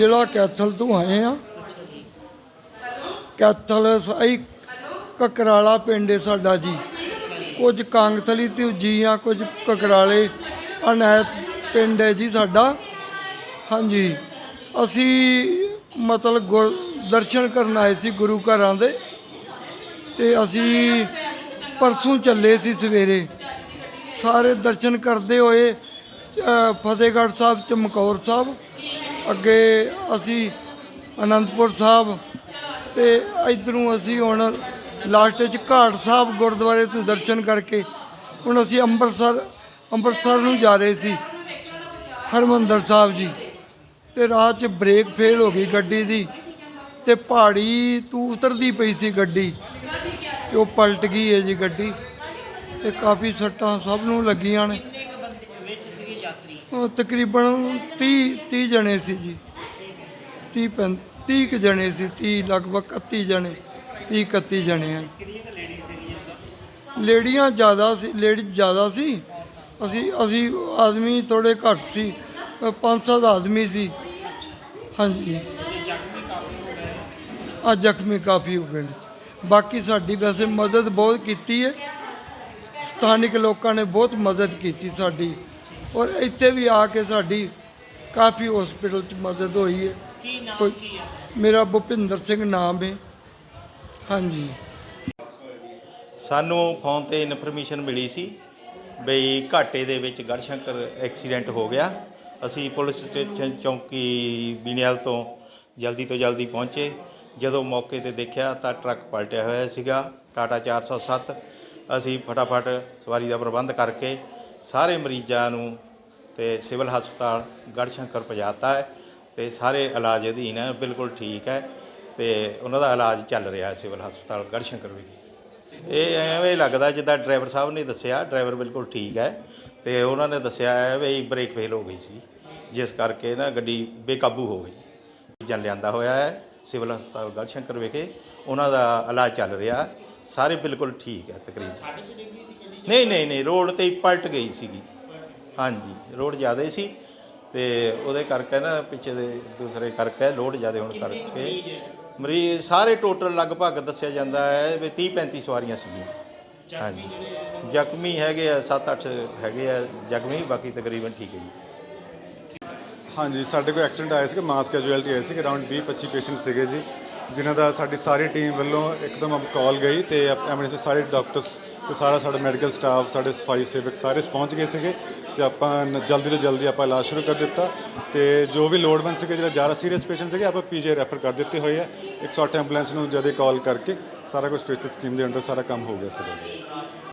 ਜ਼ਿਲ੍ਹਾ ਕੈਥਲ ਤੋਂ ਆਏ ਆ। ਕੈਥਲ ਸਾਈ ਕਕਰਾਲਾ ਪਿੰਡ ਹੈ ਸਾਡਾ ਜੀ। ਕੁਝ ਕਾਂਗਥਲੀ ਤੇ ਜੀ ਆ, ਕੁਝ ਕਕਰਾਲੇ ਅਨੈਤ ਪਿੰਡ ਹੈ ਜੀ ਸਾਡਾ। ਹਾਂਜੀ। ਅਸੀਂ ਮਤਲਬ ਗੁਰ ਦਰਸ਼ਨ ਕਰਨ ਆਏ ਸੀ ਗੁਰੂ ਘਰਾਂ ਦੇ। ਤੇ ਅਸੀਂ ਪਰਸੋਂ ਚੱਲੇ ਸੀ ਸਵੇਰੇ। ਸਾਰੇ ਦਰਸ਼ਨ ਕਰਦੇ ਹੋਏ ਫਤਿਹਗੜ੍ਹ ਸਾਹਿਬ, ਚਮਕੌਰ ਸਾਹਿਬ ਅੱਗੇ ਅਸੀਂ ਅਨੰਦਪੁਰ ਸਾਹਿਬ ਤੇ ਇਧਰੋਂ ਅਸੀਂ ਹੁਣ ਲਾਸਟ ਵਿੱਚ ਘਾਟ ਸਾਹਿਬ ਗੁਰਦੁਆਰੇ ਤੋਂ ਦਰਸ਼ਨ ਕਰਕੇ ਹੁਣ ਅਸੀਂ ਅੰਮ੍ਰਿਤਸਰ ਅੰਮ੍ਰਿਤਸਰ ਨੂੰ ਜਾ ਰਹੇ ਸੀ, ਹਰਮੰਦਰ ਸਾਹਿਬ ਜੀ। ਤੇ ਰਾਹ 'ਚ ਬ੍ਰੇਕ ਫੇਲ ਹੋ ਗਈ ਗੱਡੀ ਦੀ ਤੇ ਪਹਾੜੀ ਤੂੰ ਉਤਰਦੀ ਪਈ ਸੀ ਗੱਡੀ ਤੇ ਉਹ ਪਲਟ ਗਈ ਹੈ ਜੀ ਗੱਡੀ ਤੇ ਕਾਫੀ ਸੱਟਾਂ ਸਭ ਨੂੰ ਲੱਗੀਆਂ ਨੇ ਕਿੰਨੇ ਕੁ ਬੰਦੇ ਵਿੱਚ ਸੀਗੇ ਯਾਤਰੀ ਉਹ ਤਕਰੀਬਨ 30 30 ਜਣੇ ਸੀ ਜੀ। 30 ਪੈਂ- 30 ਕੁ ਜਣੇ ਸੀ 30 ਲਗਭਗ 31 ਜਣੇ 30 31 ਜਣੇ ਆ। ਲੇਡੀਆਂ ਜ਼ਿਆਦਾ ਸੀ ਲੇਡੀ ਜ਼ਿਆਦਾ ਸੀ। ਅਸੀਂ ਅਸੀਂ ਆਦਮੀ ਥੋੜੇ ਘੱਟ ਸੀ ਅ, ਪੰਜ ਸੱਤ ਆਦਮੀ ਸੀ। ਹਾਂਜੀ। ਜ਼ਖਮੀ ਕਾਫੀ ਹੋ ਗਏ। ਆ ਜ਼ਖਮੀ ਕਾਫੀ ਹੋ ਗਏ ਨੇ। ਬਾਕੀ ਸਾਡੀ ਵੈਸੇ ਮਦਦ ਬਹੁਤ ਕੀਤੀ ਹੈ। ਸਥਾਨਿਕ ਲੋਕਾਂ ਨੇ ਬਹੁਤ ਮਦਦ ਕੀਤੀ ਸਾਡੀ। ਔਰ ਇੱਥੇ ਵੀ ਆ ਕੇ ਸਾਡੀ ਕਾਫੀ ਹਸਪੀਟਲ 'ਚ ਮਦਦ ਹੋਈ ਹੈ। ਕੀ ਨਾਮ ਕੋਈ- ਕੀ ਹੈ? ਮੇਰਾ ਭੁਪਿੰਦਰ ਸਿੰਘ ਨਾਮ ਹੈ। ਹਾਂਜੀ। ਸਾਨੂੰ ਫੋਨ ਤੇ ਇਨਫੋਰਮੇਸ਼ਨ ਮਿਲੀ ਸੀ ਬਈ ਘਾਟੇ ਦੇ ਵਿੱਚ ਗੜਸ਼ੰਕਰ ਐਕਸੀਡੈਂਟ ਹੋ ਗਿਆ। ਅਸੀਂ ਪੁਲਿਸ ਸਟੇਸ਼ਨ ਚੌਂਕੀ ਬੀਨਿਆਲ ਤੋਂ ਜਲਦੀ ਤੋਂ ਜਲਦੀ ਪਹੁੰਚੇ। ਜਦੋਂ ਮੌਕੇ ਤੇ ਦੇਖਿਆ ਤਾਂ ਟਰੱਕ ਪਲਟਿਆ ਹੋਇਆ ਸੀਗਾ ਟਾਟਾ 407 ਅਸੀਂ ਫਟਾਫਟ ਸਵਾਰੀ ਦਾ ਪ੍ਰਬੰਧ ਕਰਕੇ ਸਾਰੇ ਮਰੀਜ਼ਾਂ ਨੂੰ ਤੇ ਸਿਵਲ ਹਸਪਤਾਲ ਗੜਸ਼ੰਕਰ ਪਹੁੰਚਾਤਾ ਹੈ ਤੇ ਸਾਰੇ ਇਲਾਜ ਅਧੀਨ ਹੈ, ਬਿਲਕੁਲ ਠੀਕ ਹੈ ਤੇ ਉਹਨਾਂ ਦਾ ਇਲਾਜ ਚੱਲ ਰਿਹਾ ਹੈ ਸਿਵਲ ਹਸਪਤਾਲ ਗੜਸ਼ੰਕਰ ਵਿਖੇ। ਇਹ ਐਵੇਂ ਲੱਗਦਾ ਜਿੱਦਾਂ ਡਰਾਈਵਰ ਸਾਹਿਬ ਨੇ ਦੱਸਿਆ, ਡਰਾਈਵਰ ਬਿਲਕੁਲ ਠੀਕ ਹੈ ਤੇ ਉਹਨਾਂ ਨੇ ਦੱਸਿਆ ਹੈ ਵੀ ਬ੍ਰੇਕ ਫੇਲ ਹੋ ਗਈ ਸੀ, ਜਿਸ ਕਰਕੇ ਨਾ ਗੱਡੀ ਬੇਕਾਬੂ ਹੋ ਗਈ। ਜਨ ਲਿਆਂਦਾ ਹੋਇਆ ਹੈ ਸਿਵਲ ਹਸਪਤਾਲ ਗੜਸ਼ੰਕਰ ਵਿਖੇ, ਉਹਨਾਂ ਦਾ ਇਲਾਜ ਚੱਲ ਰਿਹਾ, ਸਾਰੇ ਬਿਲਕੁਲ ਠੀਕ ਹੈ ਤਕਰੀਬਨ। ਨਹੀਂ ਨਹੀਂ ਨਹੀਂ ਰੋਡ ਤੇ ਹੀ ਪਲਟ ਗਈ ਸੀਗੀ। ਹਾਂਜੀ ਰੋਡ ਜ਼ਿਆਦਾ ਹੀ ਸੀ ਤੇ ਉਹਦੇ ਕਰਕੇ ਨਾ ਪਿੱਛੇ ਦੇ ਦੂਸਰੇ ਕਰਕੇ ਲੋਡ ਜ਼ਿਆਦਾ ਹੋਣ ਕਰਕੇ ਮਰੀਜ਼ ਸਾਰੇ ਟੋਟਲ ਲਗਭਗ ਦੱਸਿਆ ਜਾਂਦਾ ਹੈ ਵੀ 30 35 ਸਵਾਰੀਆਂ ਸੀਗੀਆਂ। ਹਾਂਜੀ। ਜ਼ਖਮੀ ਹੈਗੇ ਆ 7-8 ਹੈਗੇ ਆ ਜ਼ਖਮੀ ਬਾਕੀ ਤਕਰੀਬਨ ਠੀਕ ਹੈ ਜੀ। ਹਾਂਜੀ ਸਾਡੇ ਕੋਲ ਐਕਸੀਡੈਂਟ ਆਇਆ ਸੀ ਮਾਸ ਕੈਜੂਅਲਟੀ ਆਈ ਸੀ ਕਿ ਅਰਾਊਂਡ 20 25 ਪੇਸ਼ੈਂਟ ਸੀਗੇ ਜੀ ਜਿਨ੍ਹਾਂ ਦਾ ਸਾਡੀ ਸਾਰੀ ਟੀਮ ਵੱਲੋਂ ਇੱਕਦਮ ਕਾਲ ਗਈ ਤੇ ਐਮਰਜੈਂਸੀ ਸਾਰੇ ਡਾਕਟਰਸ ਤੇ ਸਾਰਾ ਸਾਡਾ ਮੈਡੀਕਲ ਸਟਾਫ, ਸਾਡੇ ਸਫ਼ਾਈ ਸੇਵਕ ਸਾਰੇ ਪਹੁੰਚ ਗਏ ਸੀਗੇ ਤੇ ਆਪਾਂ ਨ- ਜਲਦੀ ਤੋਂ ਜਲਦੀ ਆਪਾਂ ਇਲਾਜ ਸ਼ੁਰੂ ਕਰ ਦਿੱਤਾ। ਤੇ ਜੋ ਵੀ ਲੋੜਵੰਦ ਸੀਗੇ, ਜਿਹੜਾ ਜ਼ਿਆਦਾ ਸੀਰੀਅਸ ਪੇਸ਼ੈਂਟ ਸੀਗੇ, ਆਪਾਂ ਪੀਜੀ ਰੈਫਰ ਕਰ ਦਿੱਤੇ ਹੋਏ ਆ। 108 ਐਂਬੂਲੈਂਸ ਨੂੰ ਜਦੇ ਕਾਲ ਕਰਕੇ ਸਾਰਾ ਕੁਝ ਸਟੇਟਸ ਸਕੀਮ ਦੇ ਅੰਡਰ ਸਾਰਾ ਕੰਮ ਹੋ ਗਿਆ ਸੀਗਾ।